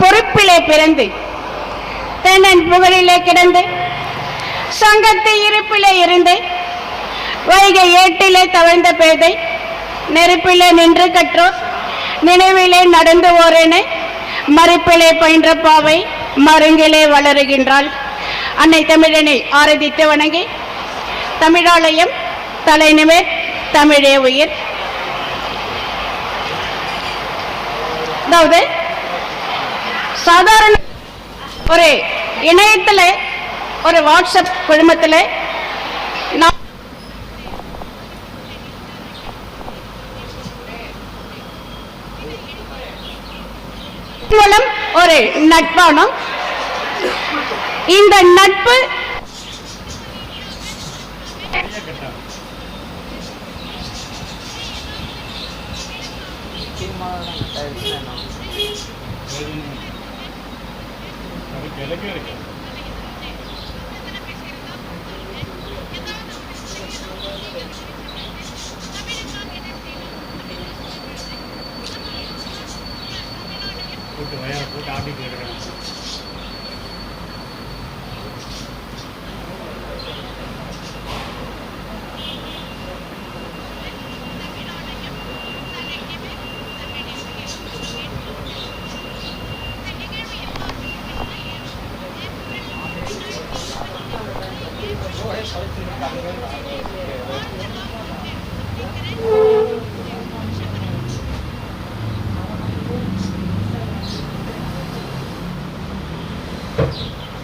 பொறுப்பிலே பிறந்து தென்னன் புகழிலே கிடந்து சங்கத்து இருப்பிலே இருந்து வைகை ஏட்டிலே தவழ்ந்த பேதை நெருப்பிலே நின்று கற்றோர் நினைவிலே நடந்து ஓரேனை மறுப்பிலே பயின்ற பாவை மருங்கிலே வளருகின்றாள். அன்னை தமிழனை ஆரதித்து வணங்கி தமிழாலயம் தலைநிமே தமிழே உயிர். அதாவது சாதாரண ஒரு இணையத்தில் ஒரு வாட்ஸ்அப் குழுமத்தில் மூலம் ஒரு நட்பானம் இந்த நட்பு போட்டு வயா போட்டு ஆட்டிட்டு இருக்கிறேன்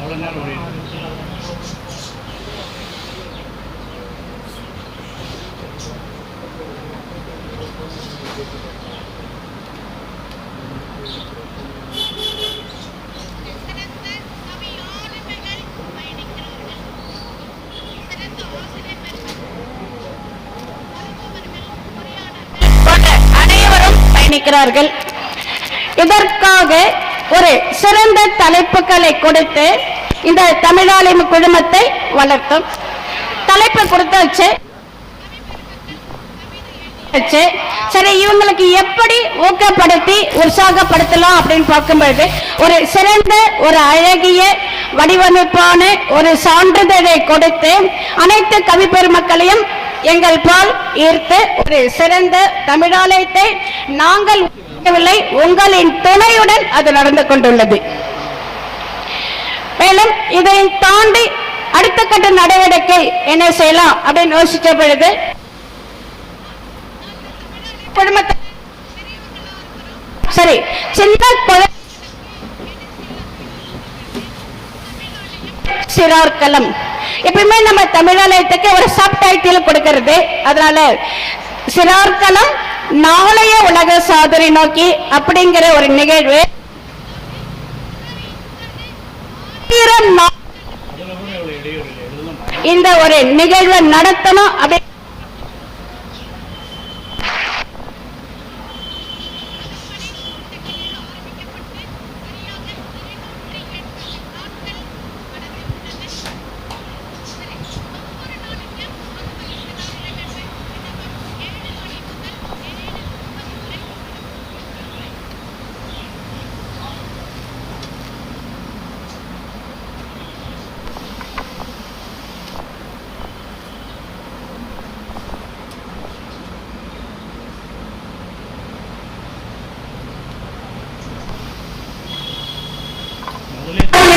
எவ்வளோ நேரம் ஓடிட்டு அனைவரும் பயணிக்கிறார்கள். இதற்காக ஒரு சிறந்த தலைப்புகளை கொடுத்து இந்த தமிழாளிம குழுமத்தை வளர்த்தோம். தலைப்பு கொடுத்தாச்சு. வச்சு, சரி இவங்களுக்கு எப்படி ஊக்கப்படுத்தி உற்சாகப்படுத்தலாம் அப்படின்னு பார்க்கும்போது ஒரு சிறந்த ஒரு அழகிய வடிவமைப்பான ஒரு சான்றிதழை கொடுத்து அனைத்து கவி பெருமக்களையும் எங்கள் பால் ஈர்த்து ஒரு சிறந்த தமிழாலயத்தை நாங்கள் உங்களின் துணையுடன் அது நடந்து கொண்டுள்ளது. மேலும் இதை தாண்டி அடுத்த கட்ட நடவடிக்கை என்ன செய்யலாம் அப்படின்னு யோசிச்ச பொழுது குடும்பத்தை சரி சின்ன குழ- சிறார்களம் எப்பயுமே நம்ம தமிழாலயத்துக்கு ஒரு சப் டைட்டில் அதனால சிறார்களம் நாளைய உலக சாதனை நோக்கி அப்படிங்கிற ஒரு நிகழ்வு. இந்த ஒரு நிகழ்வை நடத்தணும் அப்படி முதலே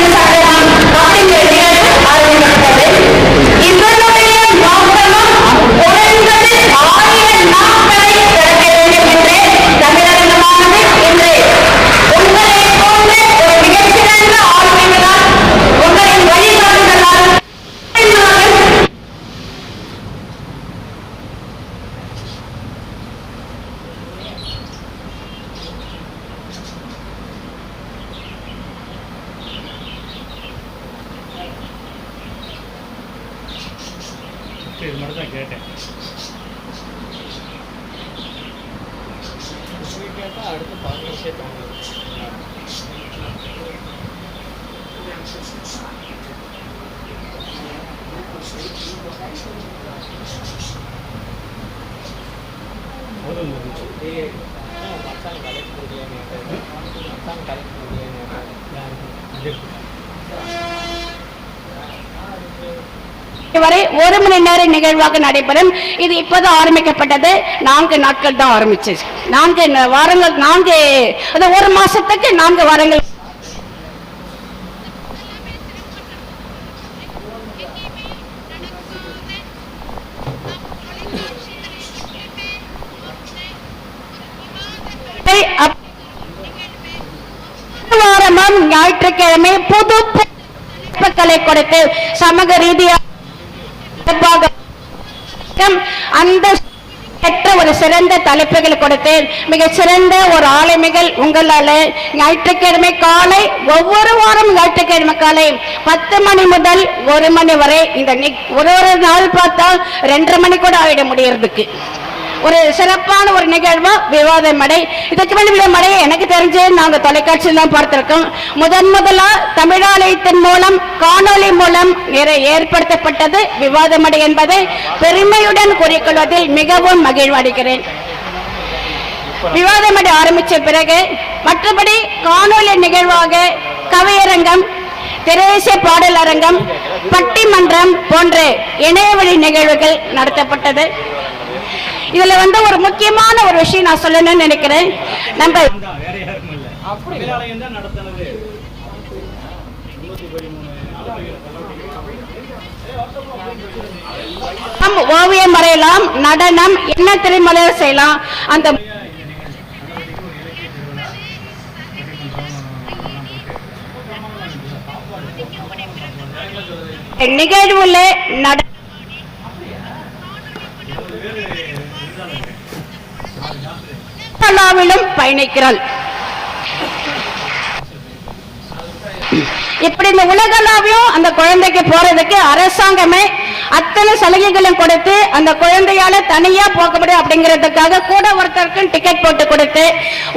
我都没有做这些，因为白天在工地里面，嗯，刚开始工地里面，嗯，就。வரை ஒரு மணி நேர நிகழ்வாக நடைபெறும் இது இப்போதான் ஆரம்பிக்கப்பட்டது நான்கு நாட்கள் தான் ஆரம்பிச்சு நான்கு வாரங்கள் நான்கு ஒரு மாசத்துக்கு நான்கு வாரங்கள் வாரமும் ஞாயிற்றுக்கிழமை புது கலை கொடுத்து சமூக ரீதியாக அந்த பெற்ற ஒரு சிறந்த தலைப்புகள் கொடுத்து மிக சிறந்த ஒரு ஆளுமைகள் உங்களால ஞாயிற்றுக்கிழமை காலை ஒவ்வொரு வாரம் ஞாயிற்றுக்கிழமை காலை பத்து மணி முதல் ஒரு மணி வரை இந்த ஒரு ஒரு நாள் பார்த்தா ரெண்டரை மணி கூட ஆயிட முடியறதுக்கு. ஒரு சிறப்பான ஒரு நிகழ்வு விவாத மடை. இதுக்கு முன்னாடி மடையை எனக்கு தெரிஞ்சு நாங்கள் தொலைக்காட்சியில் தான் பார்த்துருக்கோம். முதன் முதலாக தமிழாலயத்தின் மூலம் காணொளி மூலம் ஏற்படுத்தப்பட்டது விவாத மடை என்பதை பெருமையுடன் கூறிக்கொள்வதில் மிகவும் மகிழ்வடைகிறேன் விவாத மடை பிறகு மற்றபடி காணொளி நிகழ்வாக கவியரங்கம் திரேசிய பாடல் அரங்கம் பட்டிமன்றம் போன்ற இணையவழி நிகழ்வுகள் நடத்தப்பட்டது. இதுல வந்து ஒரு முக்கியமான ஒரு விஷயம் நான் சொல்லணும்னு நினைக்கிறேன். நம்ம ஓவியம் வரையலாம் நடனம் என்ன திரைமலை செய்யலாம் அந்த நிகழ்வுல நட கலாவிலும் பயணிக்கிறாள். இப்படி இந்த உலகளாவியும் அந்த குழந்தைக்கு போறதுக்கு அரசாங்கமே அத்தனை சலுகைகளும் கொடுத்து அந்த குழந்தையால தனியா போக முடியும் அப்படிங்கிறதுக்காக கூட ஒருத்தருக்கும் டிக்கெட் போட்டு கொடுத்து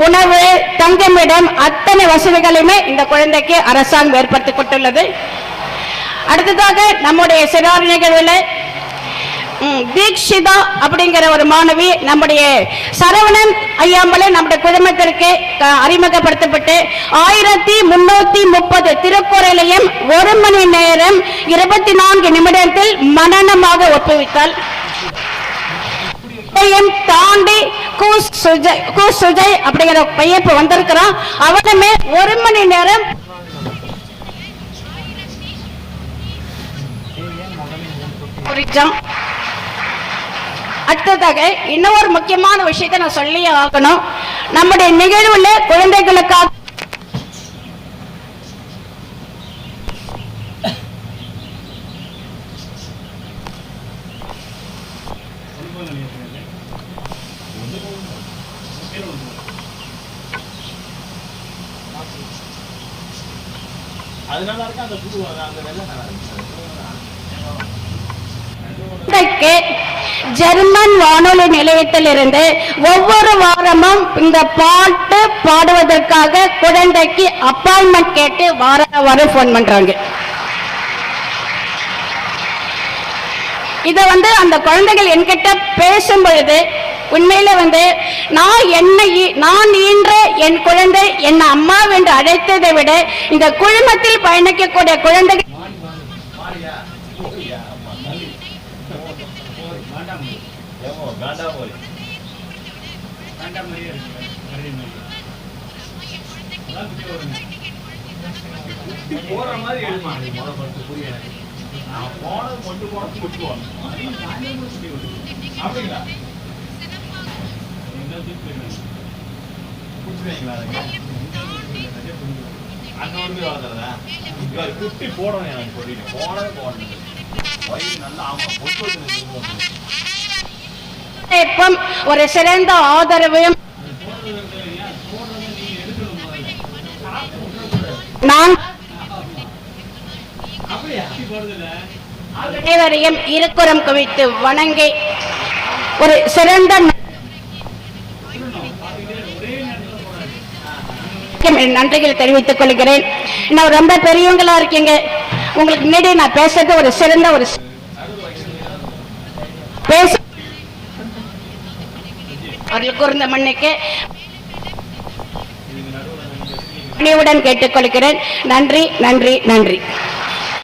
உணவு தங்குமிடம் அத்தனை வசதிகளையுமே இந்த குழந்தைக்கு அரசாங்கம் ஏற்படுத்தி கொடுத்துள்ளது. அடுத்ததாக நம்முடைய சிறார் நிகழ்வில் தீக்ஷிதா அப்படிங்கிற ஒரு மாணவி நம்முடைய சரவணன் ஐயாமலை நம்முடைய குடும்பத்திற்கு அறிமுகப்படுத்தப்பட்டு ஆயிரத்தி முன்னூத்தி முப்பது திருக்குறளையும் ஒரு மணி நேரம் இருபத்தி நான்கு நிமிடத்தில் மனனமாக ஒப்புவித்தாள். தாண்டி கு சுஜய் கு சுஜய் அப்படிங்கிற பையன் இப்ப வந்திருக்கிறான் அவனுமே ஒரு மணி நேரம் குறிச்சோம் அடுத்ததாக இன்னொரு முக்கியமான விஷயத்தை நான் சொல்லி ஆகணும். நம்முடைய நிகழ்வுல குழந்தைகளுக்காக அதனால இருக்கு? அந்த புது அந்த வெள்ளை நல்லா இருக்கு? இன்றைக்கு ஜெர்மன் வானொலி நிலையத்திலிருந்து ஒவ்வொரு வாரமும் இந்த பாட்டு பாடுவதற்காக குழந்தைக்கு அப்பாயின்மெண்ட் கேட்டு வார வாரம் ஃபோன் பண்றாங்க. இதை வந்து அந்த குழந்தைகள் என்கிட்ட பேசும் பொழுது உண்மையில வந்து நான் என்னை நான் ஈன்ற என் குழந்தை என் அம்மா என்று அழைத்ததை விட இந்த குழுமத்தில் பயணிக்கக்கூடிய குழந்தைகள் ஏமோ காண்டா போய் வேண்டாம் மாதிரியே இருக்கு. நிறைய மாதிரி அதான் குட்டி வருங்க போற மாதிரி எழுமா நீ முத நான் போனது கொண்டு போனது குட்டி போனேன் அப்படிங்களா? என்ன ஒரு போய் வளர்த்துறதா குட்டி போடணும் எனக்கு சொல்லிட்டு. போனது போடணும். வயிறு நல்லா ஆமா பொட்டு வச்சு ஒரு சிறந்த ஆதரவையும் அனைவரையும் இருக்குறம் குவித்து வணங்கி ஒரு சிறந்த நன்றிகள் தெரிவித்துக் கொள்கிறேன். நான் ரொம்ப பெரியவங்களா இருக்கீங்க. உங்களுக்கு முன்னாடி நான் பேசுறது ஒரு சிறந்த ஒரு பேச அருள் கூர்ந்த மண்ணுக்கு நினைவுடன் கேட்டுக்கொள்கிறேன். நன்றி நன்றி நன்றி.